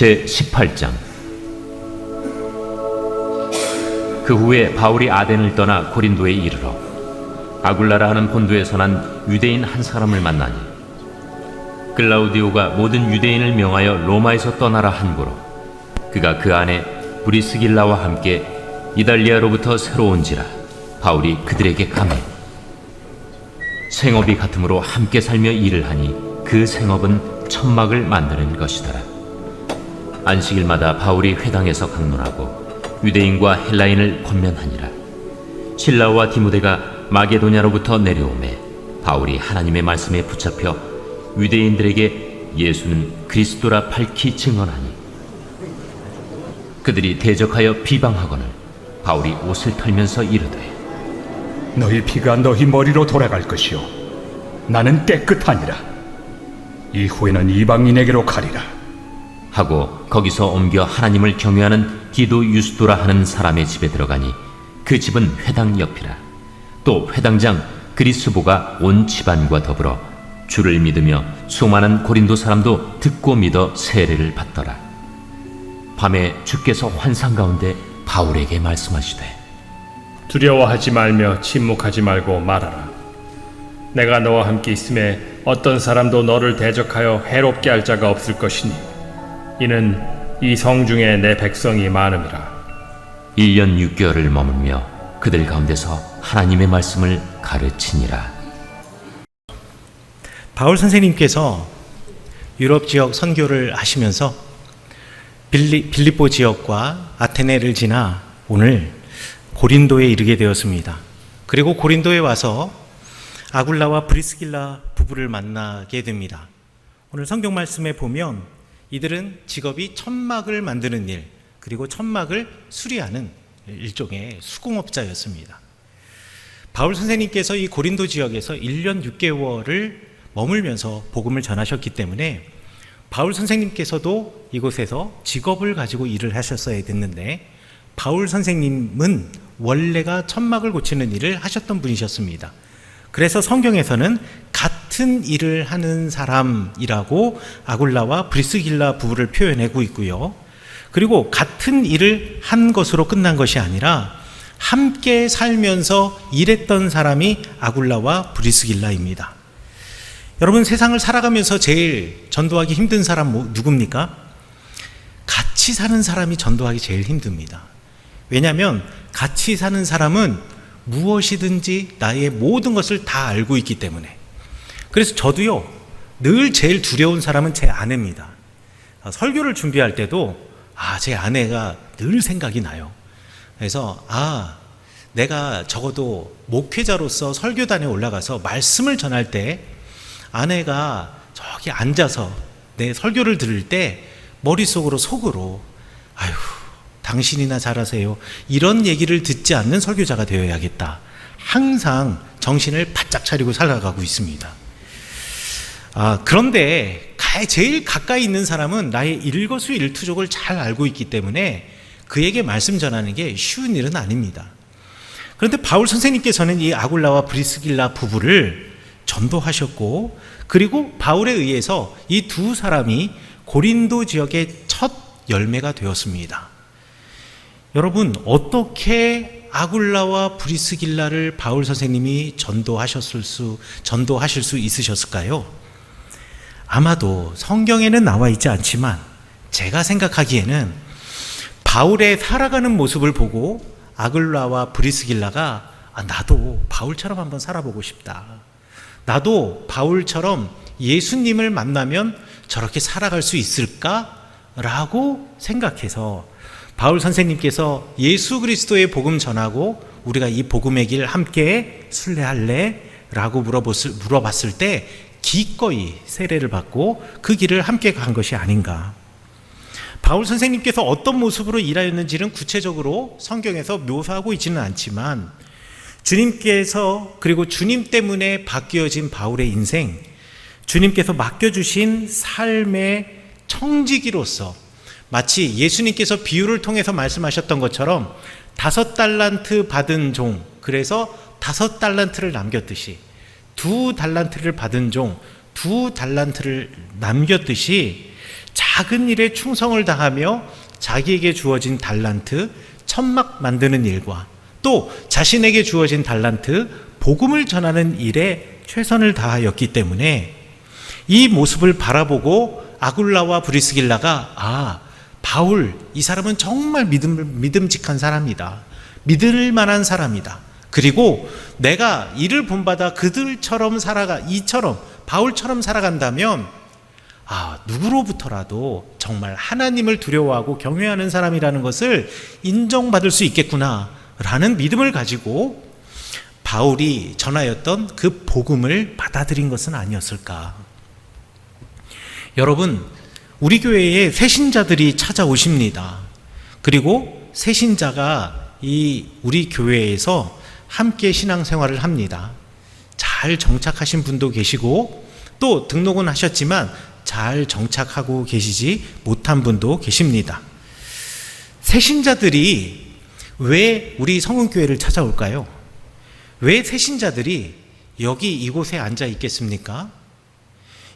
제 18장 그 후에 바울이 아덴을 떠나 고린도에 이르러 아굴라라 하는 본도에서 난 유대인 한 사람을 만나니 클라우디오가 모든 유대인을 명하여 로마에서 떠나라 한고로 그가 그 안에 브리스길라와 함께 이달리아로부터 새로 온지라 바울이 그들에게 감해 생업이 같으므로 함께 살며 일을 하니 그 생업은 천막을 만드는 것이더라. 안식일마다 바울이 회당에서 강론하고 유대인과 헬라인을 권면하니라. 신라와 디모데가 마게도냐로부터 내려오매 바울이 하나님의 말씀에 붙잡혀 유대인들에게 예수는 그리스도라 밝히 증언하니 그들이 대적하여 비방하거늘 바울이 옷을 털면서 이르되 너희 피가 너희 머리로 돌아갈 것이요. 나는 깨끗하니라. 이후에는 이방인에게로 가리라 하고 거기서 옮겨 하나님을 경외하는 기도 유스도라 하는 사람의 집에 들어가니 그 집은 회당 옆이라 또 회당장 그리스보가 온 집안과 더불어 주를 믿으며 수많은 고린도 사람도 듣고 믿어 세례를 받더라 밤에 주께서 환상 가운데 바울에게 말씀하시되 두려워하지 말며 침묵하지 말고 말하라. 내가 너와 함께 있음에 어떤 사람도 너를 대적하여 해롭게 할 자가 없을 것이니 이는 이 성 중에 내 백성이 많음이라. 1년 6개월을 머물며 그들 가운데서 하나님의 말씀을 가르치니라 바울 선생님께서 유럽 지역 선교를 하시면서 빌리, 빌립보 지역과 아테네를 지나 오늘 고린도에 이르게 되었습니다. 그리고 고린도에 와서 아굴라와 브리스길라 부부를 만나게 됩니다. 오늘 성경 말씀에 보면 이들은 직업이 천막을 만드는 일, 그리고 천막을 수리하는 일종의 수공업자였습니다. 바울 선생님께서 이 고린도 지역에서 1년 6개월을 머물면서 복음을 전하셨기 때문에 바울 선생님께서도 이곳에서 직업을 가지고 일을 하셨어야 됐는데 바울 선생님은 원래가 천막을 고치는 일을 하셨던 분이셨습니다. 그래서 성경에서는 같은 일을 하는 사람이라고 아굴라와 브리스길라 부부를 표현하고 있고요. 그리고 같은 일을 한 것으로 끝난 것이 아니라 함께 살면서 일했던 사람이 아굴라와 브리스길라입니다. 여러분 세상을 살아가면서 제일 전도하기 힘든 사람 뭐- 누굽니까? 같이 사는 사람이 전도하기 제일 힘듭니다. 왜냐하면 같이 사는 사람은 무엇이든지 나의 모든 것을 다 알고 있기 때문에. 그래서 저도요, 늘 제일 두려운 사람은 제 아내입니다. 아, 설교를 준비할 때도, 아, 제 아내가 늘 생각이 나요. 그래서, 아, 내가 적어도 목회자로서 설교단에 올라가서 말씀을 전할 때 아내가 저기 앉아서 내 설교를 들을 때 머릿속으로 속으로, 아휴, 당신이나 잘하세요. 이런 얘기를 듣지 않는 설교자가 되어야겠다. 항상 정신을 바짝 차리고 살아가고 있습니다. 아, 그런데 가- 제일 가까이 있는 사람은 나의 일거수일투족을 잘 알고 있기 때문에 그에게 말씀 전하는 게 쉬운 일은 아닙니다. 그런데 바울 선생님께서는 이 아굴라와 브리스길라 부부를 전도하셨고 그리고 바울에 의해서 이 두 사람이 고린도 지역의 첫 열매가 되었습니다. 여러분 어떻게 아굴라와 브리스길라를 바울 선생님이 전도하셨을 수 전도하실 수 있으셨을까요? 아마도 성경에는 나와 있지 않지만 제가 생각하기에는 바울의 살아가는 모습을 보고 아글라와 브리스길라가 아, 나도 바울처럼 한번 살아보고 싶다. 나도 바울처럼 예수님을 만나면 저렇게 살아갈 수 있을까라고 생각해서 바울 선생님께서 예수 그리스도의 복음 전하고 우리가 이 복음의 길 함께 순례할래? 라고 물어봤을, 물어봤을 때 기꺼이 세례를 받고 그 길을 함께 간 것이 아닌가. 바울 선생님께서 어떤 모습으로 일하였는지는 구체적으로 성경에서 묘사하고 있지는 않지만 주님께서 그리고 주님 때문에 바뀌어진 바울의 인생, 주님께서 맡겨주신 삶의 청지기로서 마치 예수님께서 비유를 통해서 말씀하셨던 것처럼 다섯 달란트 받은 종, 그래서 다섯 달란트를 남겼듯이 두 달란트를 받은 종, 두 달란트를 남겼듯이 잘 작은 일에 충성을 다하며 자기에게 주어진 달란트, 천막 만드는 일과 또 자신에게 주어진 달란트, 복음을 전하는 일에 최선을 다하였기 때문에 이 모습을 바라보고 아굴라와 브리스길라가 아 바울 이 사람은 정말 믿음 믿음직한 사람이다. 믿을 만한 사람이다 그리고 내가 이를 본받아 그들처럼 살아가 이처럼 바울처럼 살아간다면 아 누구로부터라도 정말 하나님을 두려워하고 경외하는 사람이라는 것을 인정받을 수 있겠구나라는 믿음을 가지고 바울이 전하였던 그 복음을 받아들인 것은 아니었을까. 여러분, 우리 교회에 새신자들이 찾아오십니다. 그리고 새신자가 이 우리 교회에서 함께 신앙생활을 합니다. 잘 정착하신 분도 계시고 또 등록은 하셨지만 잘 정착하고 계시지 못한 분도 계십니다. 새신자들이 왜 우리 성은교회를 찾아올까요? 왜 새신자들이 여기 이곳에 앉아 있겠습니까?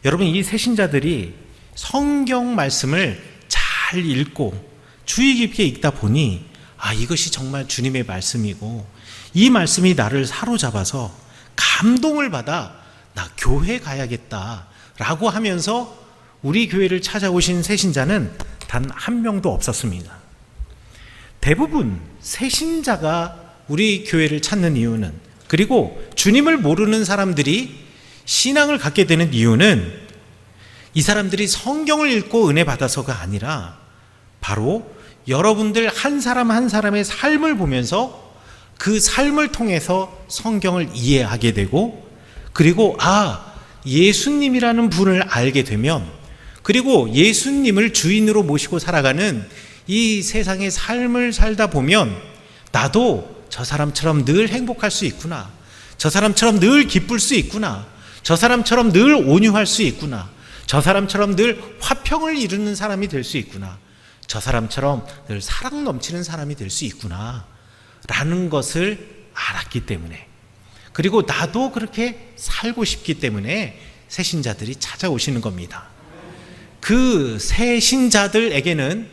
여러분, 이 새신자들이 성경 말씀을 잘 읽고 주의 깊게 읽다 보니 아, 이것이 정말 주님의 말씀이고 이 말씀이 나를 사로잡아서 감동을 받아 나 교회 가야겠다 라고 하면서 우리 교회를 찾아오신 새신자는 단 한 명도 없었습니다. 대부분 새신자가 우리 교회를 찾는 이유는 그리고 주님을 모르는 사람들이 신앙을 갖게 되는 이유는 이 사람들이 성경을 읽고 은혜 받아서가 아니라 바로 여러분들 한 사람 한 사람의 삶을 보면서 그 삶을 통해서 성경을 이해하게 되고 그리고 아, 예수님이라는 분을 알게 되면 그리고 예수님을 주인으로 모시고 살아가는 이 세상의 삶을 살다 보면 나도 저 사람처럼 늘 행복할 수 있구나. 저 사람처럼 늘 기쁠 수 있구나. 저 사람처럼 늘 온유할 수 있구나. 저 사람처럼 늘 화평을 이루는 사람이 될 수 있구나. 저 사람처럼 늘 사랑 넘치는 사람이 될 수 있구나. 라는 것을 알았기 때문에. 그리고 나도 그렇게 살고 싶기 때문에 새신자들이 찾아오시는 겁니다. 그 새신자들에게는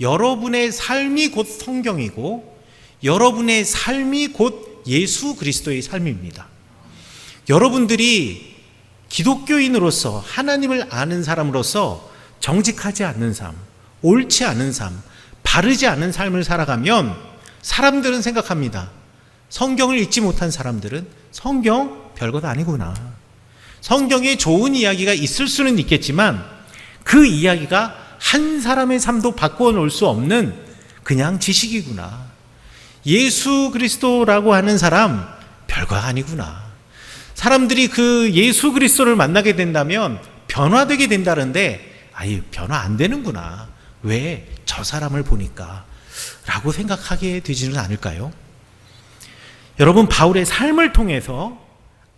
여러분의 삶이 곧 성경이고 여러분의 삶이 곧 예수 그리스도의 삶입니다. 여러분들이 기독교인으로서 하나님을 아는 사람으로서 정직하지 않는 삶, 옳지 않은 삶, 바르지 않은 삶을 살아가면 사람들은 생각합니다. 성경을 읽지 못한 사람들은 성경 별것 아니구나. 성경에 좋은 이야기가 있을 수는 있겠지만 그 이야기가 한 사람의 삶도 바꾸어 놓을 수 없는 그냥 지식이구나. 예수 그리스도라고 하는 사람 별거 아니구나. 사람들이 그 예수 그리스도를 만나게 된다면 변화되게 된다는데 아예 변화 안 되는구나. 왜? 저 사람을 보니까. 라고 생각하게 되지는 않을까요? 여러분, 바울의 삶을 통해서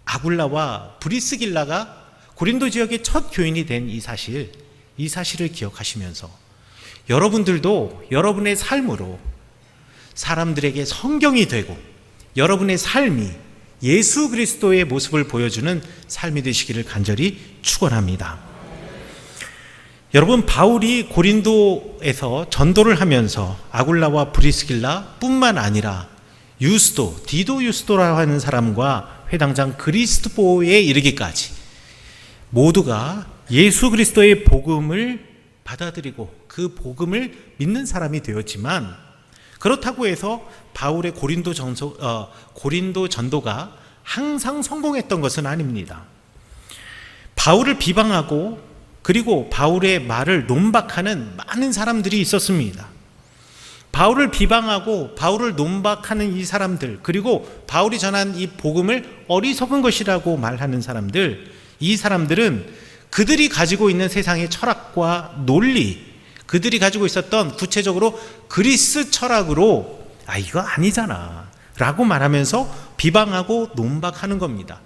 아굴라와 브리스길라가 고린도 지역의 첫 교인이 된 이 사실, 이 사실을 기억하시면서 여러분들도 여러분의 삶으로 사람들에게 성경이 되고 여러분의 삶이 예수 그리스도의 모습을 보여주는 삶이 되시기를 간절히 축원합니다. 여러분 바울이 고린도에서 전도를 하면서 아굴라와 브리스길라 뿐만 아니라 유스도 디도 유스도라고 하는 사람과 회당장 그리스도에 이르기까지 모두가 예수 그리스도의 복음을 받아들이고 그 복음을 믿는 사람이 되었지만 그렇다고 해서 바울의 고린도 전소, 어, 고린도 전도가 항상 성공했던 것은 아닙니다. 바울을 비방하고 그리고 바울의 말을 논박하는 많은 사람들이 있었습니다. 바울을 비방하고 바울을 논박하는 이 사람들, 그리고 바울이 전한 이 복음을 어리석은 것이라고 말하는 사람들, 이 사람들은 그들이 가지고 있는 세상의 철학과 논리, 그들이 가지고 있었던 구체적으로 그리스 철학으로 아 이거 아니잖아 라고 말하면서 비방하고 논박하는 겁니다.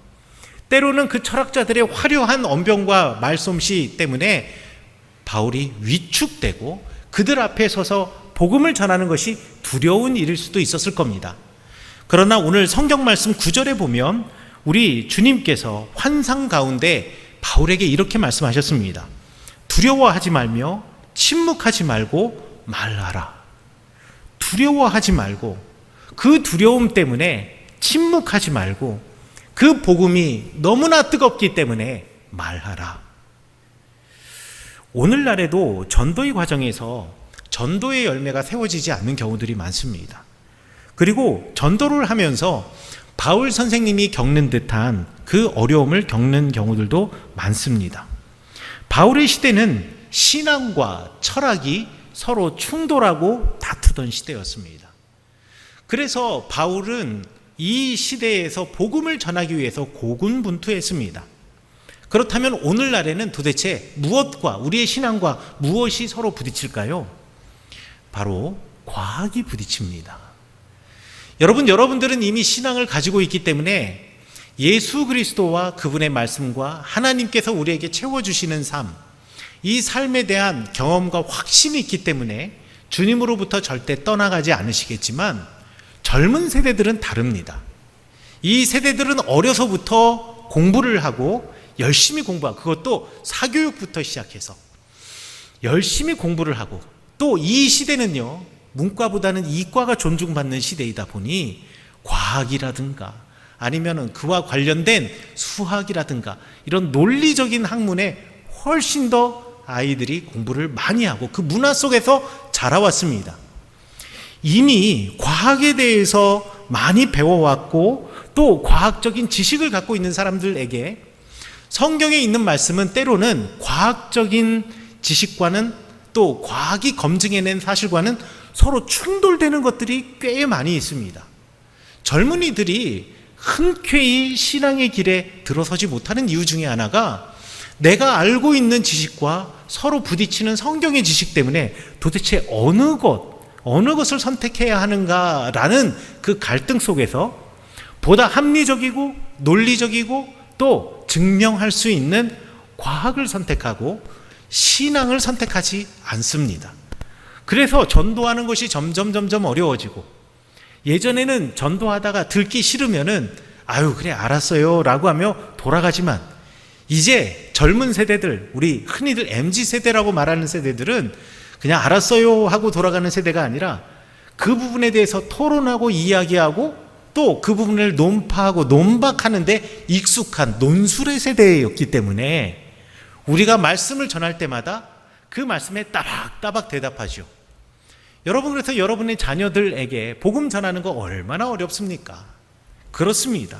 때로는 그 철학자들의 화려한 언변과 말솜씨 때문에 바울이 위축되고 그들 앞에 서서 복음을 전하는 것이 두려운 일일 수도 있었을 겁니다. 그러나 오늘 성경 말씀 9절에 보면 우리 주님께서 환상 가운데 바울에게 이렇게 말씀하셨습니다. 두려워하지 말며 침묵하지 말고 말하라. 두려워하지 말고 그 두려움 때문에 침묵하지 말고 그 복음이 너무나 뜨겁기 때문에 말하라. 오늘날에도 전도의 과정에서 전도의 열매가 세워지지 않는 경우들이 많습니다. 그리고 전도를 하면서 바울 선생님이 겪는 듯한 그 어려움을 겪는 경우들도 많습니다. 바울의 시대는 신앙과 철학이 서로 충돌하고 다투던 시대였습니다. 그래서 바울은 이 시대에서 복음을 전하기 위해서 고군분투했습니다. 그렇다면 오늘날에는 도대체 무엇과 우리의 신앙과 무엇이 서로 부딪힐까요? 바로 과학이 부딪힙니다. 여러분, 여러분들은 이미 신앙을 가지고 있기 때문에 예수 그리스도와 그분의 말씀과 하나님께서 우리에게 채워주시는 삶, 이 삶에 대한 경험과 확신이 있기 때문에 주님으로부터 절대 떠나가지 않으시겠지만 젊은 세대들은 다릅니다. 이 세대들은 어려서부터 공부를 하고 열심히 공부하고 그것도 사교육부터 시작해서 열심히 공부를 하고 또 이 시대는요 문과보다는 이과가 존중받는 시대이다 보니 과학이라든가 아니면은 그와 관련된 수학이라든가 이런 논리적인 학문에 훨씬 더 아이들이 공부를 많이 하고 그 문화 속에서 자라왔습니다. 이미 과학에 대해서 많이 배워왔고 또 과학적인 지식을 갖고 있는 사람들에게 성경에 있는 말씀은 때로는 과학적인 지식과는 또 과학이 검증해낸 사실과는 서로 충돌되는 것들이 꽤 많이 있습니다. 젊은이들이 흔쾌히 신앙의 길에 들어서지 못하는 이유 중에 하나가 내가 알고 있는 지식과 서로 부딪히는 성경의 지식 때문에 도대체 어느 것, 어느 것을 선택해야 하는가라는 그 갈등 속에서 보다 합리적이고 논리적이고 또 증명할 수 있는 과학을 선택하고 신앙을 선택하지 않습니다. 그래서 전도하는 것이 점점 점점 어려워지고 예전에는 전도하다가 듣기 싫으면은 아유 그래 알았어요라고 하며 돌아가지만 이제 젊은 세대들 우리 흔히들 MZ 세대라고 말하는 세대들은 그냥 알았어요 하고 돌아가는 세대가 아니라 그 부분에 대해서 토론하고 이야기하고 또 그 부분을 논파하고 논박하는데 익숙한 논술의 세대였기 때문에 우리가 말씀을 전할 때마다 그 말씀에 따박따박 대답하죠. 여러분 그래서 여러분의 자녀들에게 복음 전하는 거 얼마나 어렵습니까? 그렇습니다.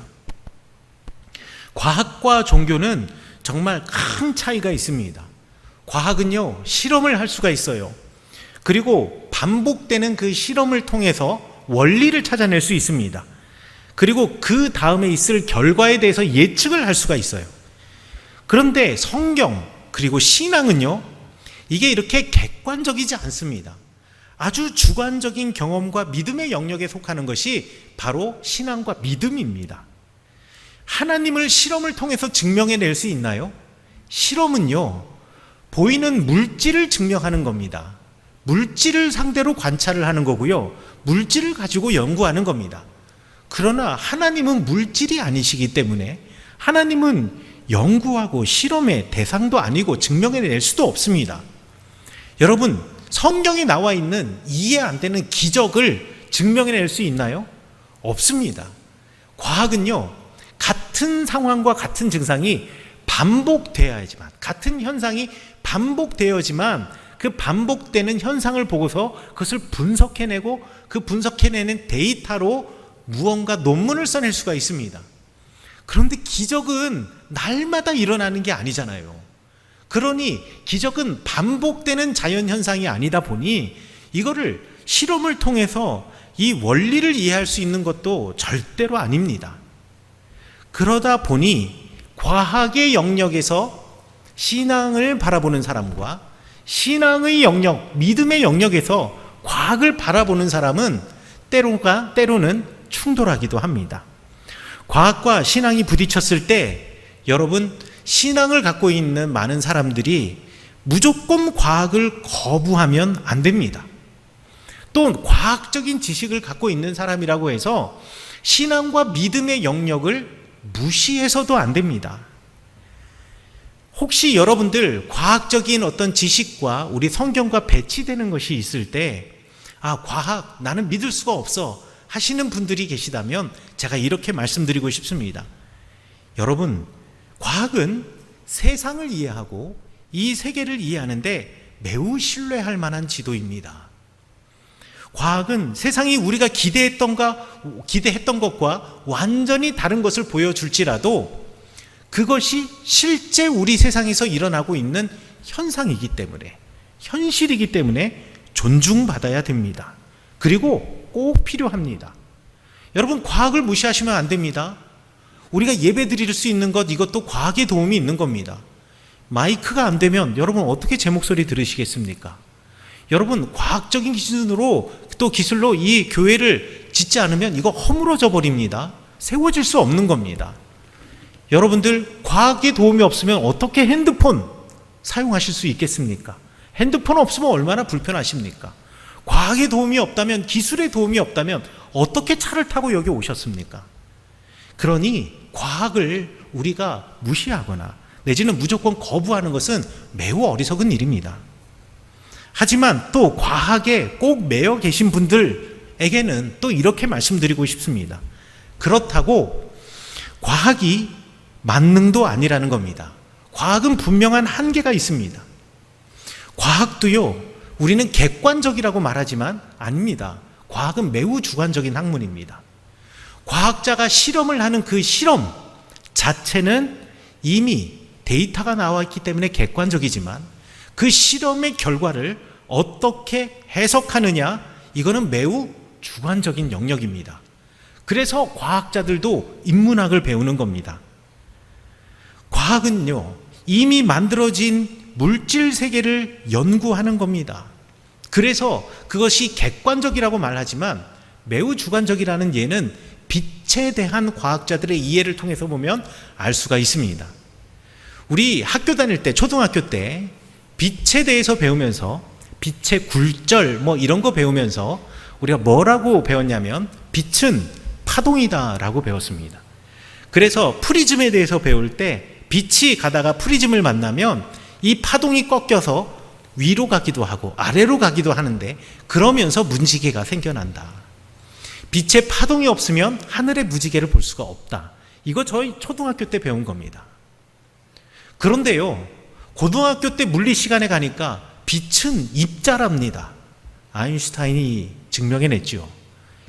과학과 종교는 정말 큰 차이가 있습니다. 과학은요, 실험을 할 수가 있어요. 그리고 반복되는 그 실험을 통해서 원리를 찾아낼 수 있습니다. 그리고 그 다음에 있을 결과에 대해서 예측을 할 수가 있어요. 그런데 성경, 그리고 신앙은요, 이게 이렇게 객관적이지 않습니다. 아주 주관적인 경험과 믿음의 영역에 속하는 것이 바로 신앙과 믿음입니다. 하나님을 실험을 통해서 증명해낼 수 있나요? 실험은요, 보이는 물질을 증명하는 겁니다. 물질을 상대로 관찰을 하는 거고요. 물질을 가지고 연구하는 겁니다. 그러나 하나님은 물질이 아니시기 때문에 하나님은 연구하고 실험의 대상도 아니고 증명해낼 수도 없습니다. 여러분, 성경에 나와 있는 이해 안 되는 기적을 증명해낼 수 있나요? 없습니다. 과학은요, 같은 상황과 같은 증상이 반복되어야지만, 같은 현상이 반복되어지만 그 반복되는 현상을 보고서 그것을 분석해내고 그 분석해내는 데이터로 무언가 논문을 써낼 수가 있습니다. 그런데 기적은 날마다 일어나는 게 아니잖아요. 그러니 기적은 반복되는 자연 현상이 아니다 보니 이거를 실험을 통해서 이 원리를 이해할 수 있는 것도 절대로 아닙니다. 그러다 보니 과학의 영역에서 신앙을 바라보는 사람과 신앙의 영역, 믿음의 영역에서 과학을 바라보는 사람은 때로가 때로는 충돌하기도 합니다. 과학과 신앙이 부딪혔을 때 여러분 신앙을 갖고 있는 많은 사람들이 무조건 과학을 거부하면 안 됩니다. 또 과학적인 지식을 갖고 있는 사람이라고 해서 신앙과 믿음의 영역을 무시해서도 안 됩니다. 혹시 여러분들 과학적인 어떤 지식과 우리 성경과 배치되는 것이 있을 때, 아, 과학, 나는 믿을 수가 없어 하시는 분들이 계시다면 제가 이렇게 말씀드리고 싶습니다. 여러분, 과학은 세상을 이해하고 이 세계를 이해하는데 매우 신뢰할 만한 지도입니다. 과학은 세상이 우리가 기대했던가 기대했던 것과 완전히 다른 것을 보여줄지라도 그것이 실제 우리 세상에서 일어나고 있는 현상이기 때문에 현실이기 때문에 존중받아야 됩니다. 그리고 꼭 필요합니다. 여러분 과학을 무시하시면 안 됩니다. 우리가 예배 드릴 수 있는 것 이것도 과학의 도움이 있는 겁니다. 마이크가 안 되면 여러분 어떻게 제 목소리 들으시겠습니까? 여러분 과학적인 기준으로 또 기술로 이 교회를 짓지 않으면 이거 허물어져 버립니다. 세워질 수 없는 겁니다. 여러분들 과학의 도움이 없으면 어떻게 핸드폰 사용하실 수 있겠습니까? 핸드폰 없으면 얼마나 불편하십니까? 과학의 도움이 없다면 기술의 도움이 없다면 어떻게 차를 타고 여기 오셨습니까? 그러니 과학을 우리가 무시하거나 내지는 무조건 거부하는 것은 매우 어리석은 일입니다. 하지만 또 과학에 꼭 매여 계신 분들에게는 또 이렇게 말씀드리고 싶습니다. 그렇다고 과학이 만능도 아니라는 겁니다. 과학은 분명한 한계가 있습니다. 과학도요, 우리는 객관적이라고 말하지만 아닙니다. 과학은 매우 주관적인 학문입니다. 과학자가 실험을 하는 그 실험 자체는 이미 데이터가 나와 있기 때문에 객관적이지만 그 실험의 결과를 어떻게 해석하느냐 이거는 매우 주관적인 영역입니다. 그래서 과학자들도 인문학을 배우는 겁니다. 과학은요, 이미 만들어진 물질 세계를 연구하는 겁니다. 그래서 그것이 객관적이라고 말하지만 매우 주관적이라는 예는 빛에 대한 과학자들의 이해를 통해서 보면 알 수가 있습니다. 우리 학교 다닐 때, 초등학교 때 빛에 대해서 배우면서 빛의 굴절 뭐 이런 거 배우면서 우리가 뭐라고 배웠냐면 빛은 파동이다라고 배웠습니다. 그래서 프리즘에 대해서 배울 때 빛이 가다가 프리즘을 만나면 이 파동이 꺾여서 위로 가기도 하고 아래로 가기도 하는데 그러면서 문지개가 생겨난다. 빛의 파동이 없으면 하늘의 무지개를 볼 수가 없다. 이거 저희 초등학교 때 배운 겁니다. 그런데요, 고등학교 때 물리 시간에 가니까 빛은 입자랍니다. 아인슈타인이 증명해냈죠.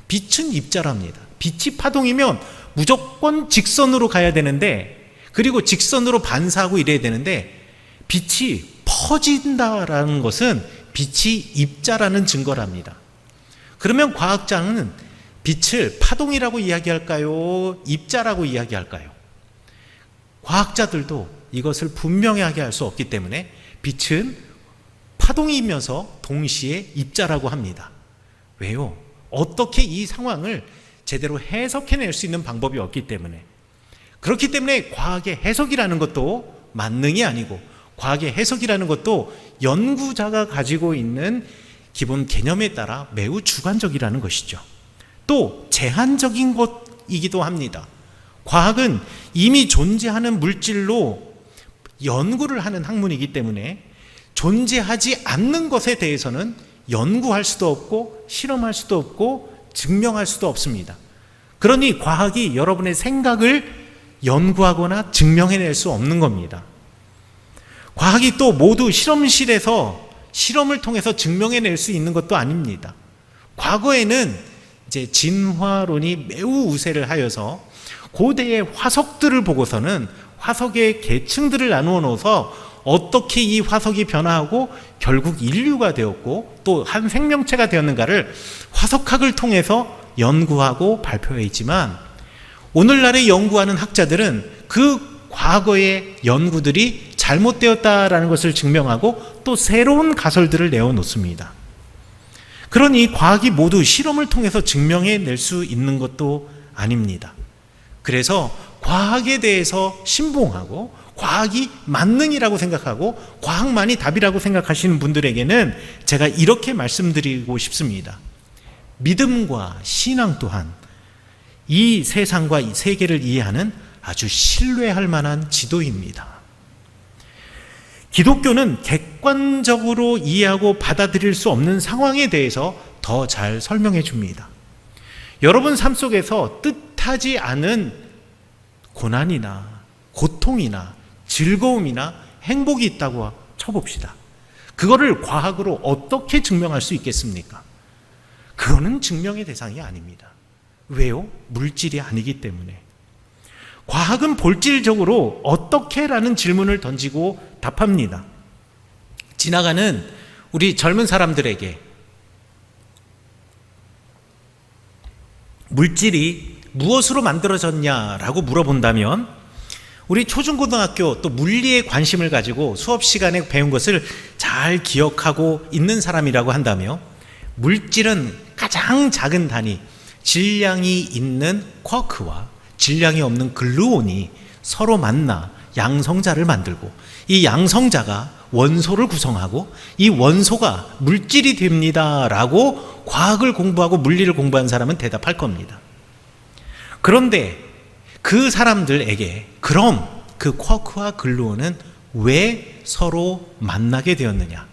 빛은 입자랍니다. 빛이 파동이면 무조건 직선으로 가야 되는데, 그리고 직선으로 반사하고 이래야 되는데, 빛이 퍼진다라는 것은 빛이 입자라는 증거랍니다. 그러면 과학자는 빛을 파동이라고 이야기할까요? 입자라고 이야기할까요? 과학자들도 이것을 분명하게 할 수 없기 때문에 빛은 파동이면서 동시에 입자라고 합니다. 왜요? 어떻게 이 상황을 제대로 해석해낼 수 있는 방법이 없기 때문에. 그렇기 때문에 과학의 해석이라는 것도 만능이 아니고 과학의 해석이라는 것도 연구자가 가지고 있는 기본 개념에 따라 매우 주관적이라는 것이죠. 또 제한적인 것이기도 합니다. 과학은 이미 존재하는 물질로 연구를 하는 학문이기 때문에 존재하지 않는 것에 대해서는 연구할 수도 없고 실험할 수도 없고 증명할 수도 없습니다. 그러니 과학이 여러분의 생각을 연구하거나 증명해낼 수 없는 겁니다. 과학이 또 모두 실험실에서 실험을 통해서 증명해낼 수 있는 것도 아닙니다. 과거에는 이제 진화론이 매우 우세를 하여서 고대의 화석들을 보고서는 화석의 계층들을 나누어 놓아서 어떻게 이 화석이 변화하고 결국 인류가 되었고 또 한 생명체가 되었는가를 화석학을 통해서 연구하고 발표했지만 오늘날의 연구하는 학자들은 그 과거의 연구들이 잘못되었다라는 것을 증명하고 또 새로운 가설들을 내어놓습니다. 그러니 과학이 모두 실험을 통해서 증명해 낼 수 있는 것도 아닙니다. 그래서 과학에 대해서 신봉하고 과학이 만능이라고 생각하고 과학만이 답이라고 생각하시는 분들에게는 제가 이렇게 말씀드리고 싶습니다. 믿음과 신앙 또한 이 세상과 이 세계를 이해하는 아주 신뢰할 만한 지도입니다. 기독교는 객관적으로 이해하고 받아들일 수 없는 상황에 대해서 더 잘 설명해 줍니다. 여러분 삶 속에서 뜻하지 않은 고난이나 고통이나 즐거움이나 행복이 있다고 쳐봅시다. 그거를 과학으로 어떻게 증명할 수 있겠습니까? 그거는 증명의 대상이 아닙니다. 왜요? 물질이 아니기 때문에. 과학은 본질적으로 어떻게 라는 질문을 던지고 답합니다. 지나가는 우리 젊은 사람들에게 물질이 무엇으로 만들어졌냐라고 물어본다면 우리 초중고등학교 또 물리에 관심을 가지고 수업 시간에 배운 것을 잘 기억하고 있는 사람이라고 한다며 물질은 가장 작은 단위 질량이 있는 쿼크와 질량이 없는 글루온이 서로 만나 양성자를 만들고 이 양성자가 원소를 구성하고 이 원소가 물질이 됩니다라고 과학을 공부하고 물리를 공부한 사람은 대답할 겁니다. 그런데 그 사람들에게 그럼 그 쿼크와 글루온은 왜 서로 만나게 되었느냐?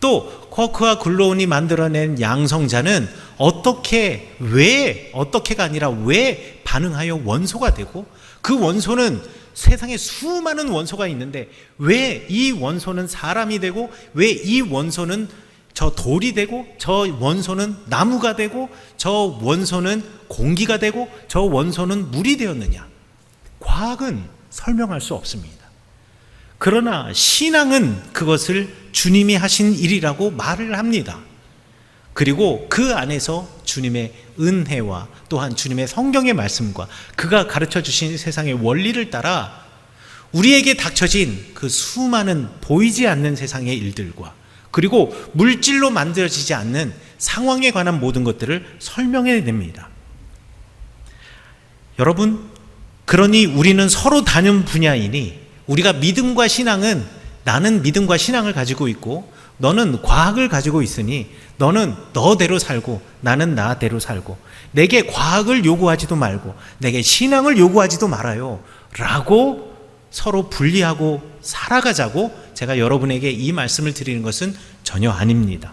또 쿼크와 글루온이 만들어낸 양성자는 어떻게 왜 어떻게가 아니라 왜 반응하여 원소가 되고 그 원소는 세상에 수많은 원소가 있는데 왜 이 원소는 사람이 되고 왜 이 원소는 저 돌이 되고 저 원소는 나무가 되고 저 원소는 공기가 되고 저 원소는 물이 되었느냐? 과학은 설명할 수 없습니다. 그러나 신앙은 그것을 주님이 하신 일이라고 말을 합니다. 그리고 그 안에서 주님의 은혜와 또한 주님의 성경의 말씀과 그가 가르쳐 주신 세상의 원리를 따라 우리에게 닥쳐진 그 수많은 보이지 않는 세상의 일들과 그리고 물질로 만들어지지 않는 상황에 관한 모든 것들을 설명해 냅니다. 여러분, 그러니 우리는 서로 다른 분야이니 우리가 믿음과 신앙은 나는 믿음과 신앙을 가지고 있고 너는 과학을 가지고 있으니 너는 너대로 살고 나는 나대로 살고 내게 과학을 요구하지도 말고 내게 신앙을 요구하지도 말아요. 라고 서로 분리하고 살아가자고 제가 여러분에게 이 말씀을 드리는 것은 전혀 아닙니다.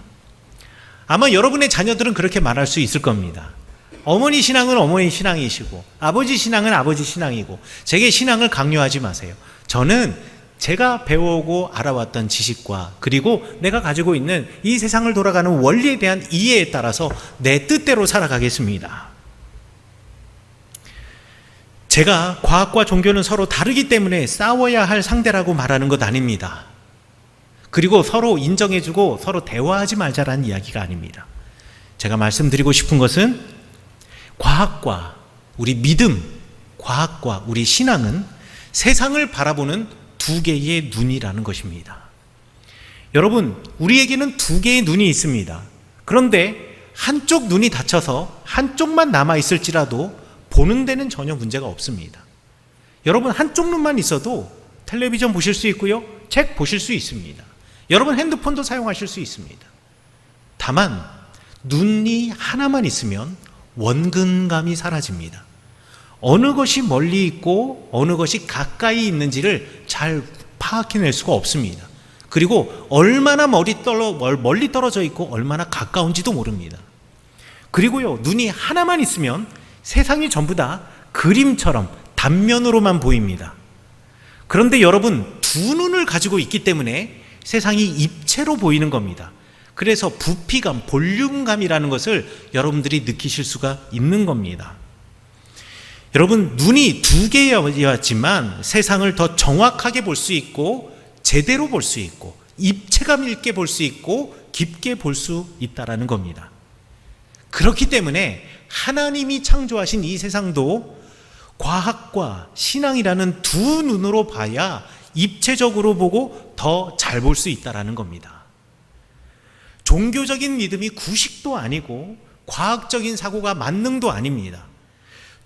아마 여러분의 자녀들은 그렇게 말할 수 있을 겁니다. 어머니 신앙은 어머니 신앙이시고 아버지 신앙은 아버지 신앙이고 제게 신앙을 강요하지 마세요. 저는 제가 배워오고 알아왔던 지식과 그리고 내가 가지고 있는 이 세상을 돌아가는 원리에 대한 이해에 따라서 내 뜻대로 살아가겠습니다. 제가 과학과 종교는 서로 다르기 때문에 싸워야 할 상대라고 말하는 것 아닙니다. 그리고 서로 인정해주고 서로 대화하지 말자라는 이야기가 아닙니다. 제가 말씀드리고 싶은 것은 과학과 우리 믿음, 과학과 우리 신앙은 세상을 바라보는 두 개의 눈이라는 것입니다. 여러분, 우리에게는 두 개의 눈이 있습니다. 그런데 한쪽 눈이 닫혀서 한쪽만 남아 있을지라도 보는 데는 전혀 문제가 없습니다. 여러분, 한쪽 눈만 있어도 텔레비전 보실 수 있고요, 책 보실 수 있습니다. 여러분, 핸드폰도 사용하실 수 있습니다. 다만, 눈이 하나만 있으면 원근감이 사라집니다. 어느 것이 멀리 있고 어느 것이 가까이 있는지를 잘 파악해낼 수가 없습니다. 그리고 얼마나 멀리 떨어 멀리 떨어져 있고 얼마나 가까운지도 모릅니다. 그리고요 눈이 하나만 있으면 세상이 전부 다 그림처럼 단면으로만 보입니다. 그런데 여러분 두 눈을 가지고 있기 때문에 세상이 입체로 보이는 겁니다. 그래서 부피감, 볼륨감이라는 것을 여러분들이 느끼실 수가 있는 겁니다. 여러분, 눈이 두 개였지만 세상을 더 정확하게 볼 수 있고, 제대로 볼 수 있고, 입체감 있게 볼 수 있고, 깊게 볼 수 있다라는 겁니다. 그렇기 때문에 하나님이 창조하신 이 세상도 과학과 신앙이라는 두 눈으로 봐야 입체적으로 보고 더 잘 볼 수 있다라는 겁니다. 종교적인 믿음이 구식도 아니고 과학적인 사고가 만능도 아닙니다.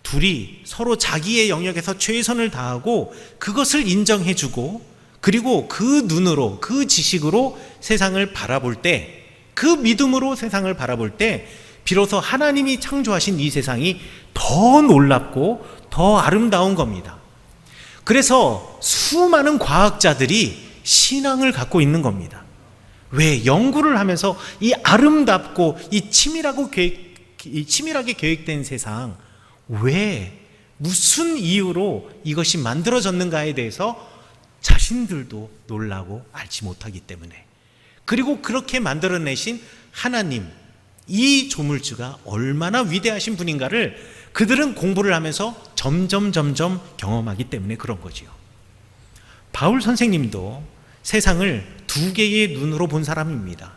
둘이 서로 자기의 영역에서 최선을 다하고 그것을 인정해주고 그리고 그 눈으로 그 지식으로 세상을 바라볼 때 그 믿음으로 세상을 바라볼 때 비로소 하나님이 창조하신 이 세상이 더 놀랍고 더 아름다운 겁니다. 그래서 수많은 과학자들이 신앙을 갖고 있는 겁니다. 왜 연구를 하면서 이 아름답고 이 치밀하고 계획, 이 치밀하게 계획된 세상 왜 무슨 이유로 이것이 만들어졌는가에 대해서 자신들도 놀라고 알지 못하기 때문에 그리고 그렇게 만들어내신 하나님 이 조물주가 얼마나 위대하신 분인가를 그들은 공부를 하면서 점점 점점 경험하기 때문에 그런 거지요. 바울 선생님도 세상을 두 개의 눈으로 본 사람입니다.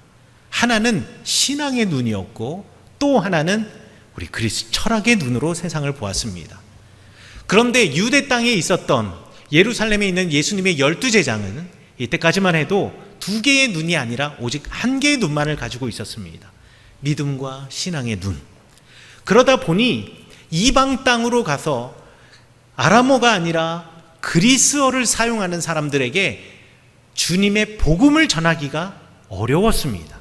하나는 신앙의 눈이었고 또 하나는 우리 그리스 철학의 눈으로 세상을 보았습니다. 그런데 유대 땅에 있었던 예루살렘에 있는 예수님의 열두 제장은 이때까지만 해도 두 개의 눈이 아니라 오직 한 개의 눈만을 가지고 있었습니다. 믿음과 신앙의 눈. 그러다 보니 이방 땅으로 가서 아람어가 아니라 그리스어를 사용하는 사람들에게 주님의 복음을 전하기가 어려웠습니다.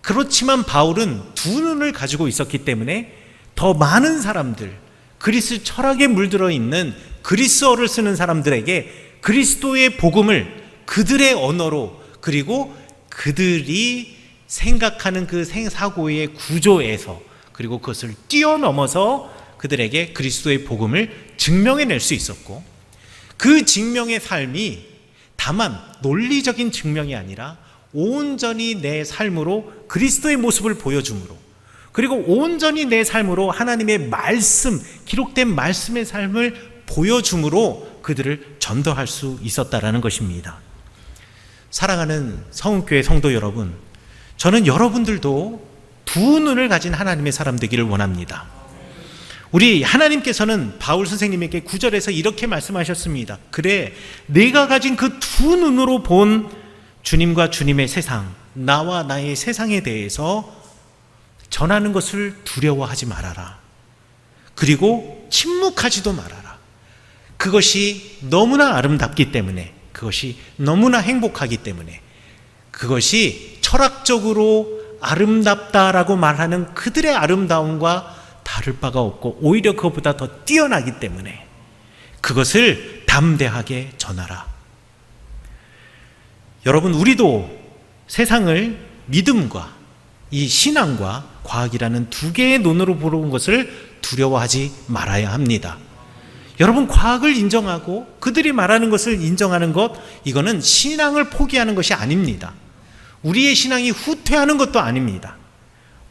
그렇지만 바울은 두 눈을 가지고 있었기 때문에 더 많은 사람들, 그리스 철학에 물들어 있는 그리스어를 쓰는 사람들에게 그리스도의 복음을 그들의 언어로 그리고 그들이 생각하는 그 생사고의 구조에서 그리고 그것을 뛰어넘어서 그들에게 그리스도의 복음을 증명해낼 수 있었고 그 증명의 삶이 다만 논리적인 증명이 아니라 온전히 내 삶으로 그리스도의 모습을 보여줌으로 그리고 온전히 내 삶으로 하나님의 말씀, 기록된 말씀의 삶을 보여줌으로 그들을 전도할 수 있었다라는 것입니다. 사랑하는 성은교회 성도 여러분, 저는 여러분들도 두 눈을 가진 하나님의 사람 되기를 원합니다. 우리 하나님께서는 바울 선생님에게 구절에서 이렇게 말씀하셨습니다. 그래, 내가 가진 그 두 눈으로 본 주님과 주님의 세상, 나와 나의 세상에 대해서 전하는 것을 두려워하지 말아라. 그리고 침묵하지도 말아라. 그것이 너무나 아름답기 때문에, 그것이 너무나 행복하기 때문에, 그것이 철학적으로 아름답다라고 말하는 그들의 아름다움과 다를 바가 없고 오히려 그것보다 더 뛰어나기 때문에 그것을 담대하게 전하라. 여러분, 우리도 세상을 믿음과 이 신앙과 과학이라는 두 개의 눈으로 보는 것을 두려워하지 말아야 합니다. 여러분, 과학을 인정하고 그들이 말하는 것을 인정하는 것, 이거는 신앙을 포기하는 것이 아닙니다. 우리의 신앙이 후퇴하는 것도 아닙니다.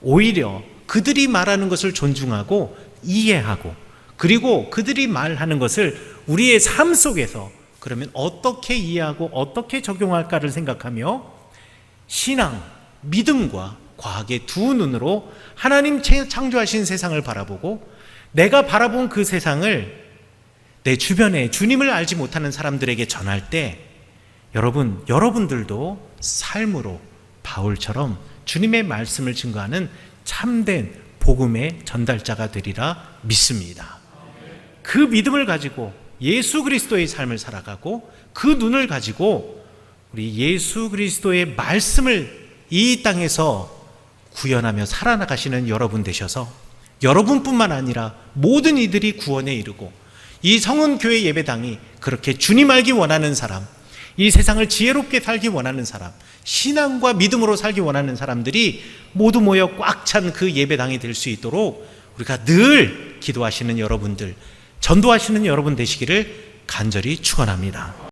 오히려 그들이 말하는 것을 존중하고 이해하고 그리고 그들이 말하는 것을 우리의 삶 속에서 그러면 어떻게 이해하고 어떻게 적용할까를 생각하며 신앙, 믿음과 과학의 두 눈으로 하나님 창조하신 세상을 바라보고 내가 바라본 그 세상을 내 주변에 주님을 알지 못하는 사람들에게 전할 때 여러분, 여러분들도 삶으로 바울처럼 주님의 말씀을 증거하는 참된 복음의 전달자가 되리라 믿습니다. 그 믿음을 가지고 예수 그리스도의 삶을 살아가고 그 눈을 가지고 우리 예수 그리스도의 말씀을 이 땅에서 구현하며 살아나가시는 여러분 되셔서 여러분뿐만 아니라 모든 이들이 구원에 이르고 이 성은교회 예배당이 그렇게 주님 알기 원하는 사람, 이 세상을 지혜롭게 살기 원하는 사람, 신앙과 믿음으로 살기 원하는 사람들이 모두 모여 꽉 찬 그 예배당이 될 수 있도록 우리가 늘 기도하시는 여러분들, 전도하시는 여러분 되시기를 간절히 축원합니다.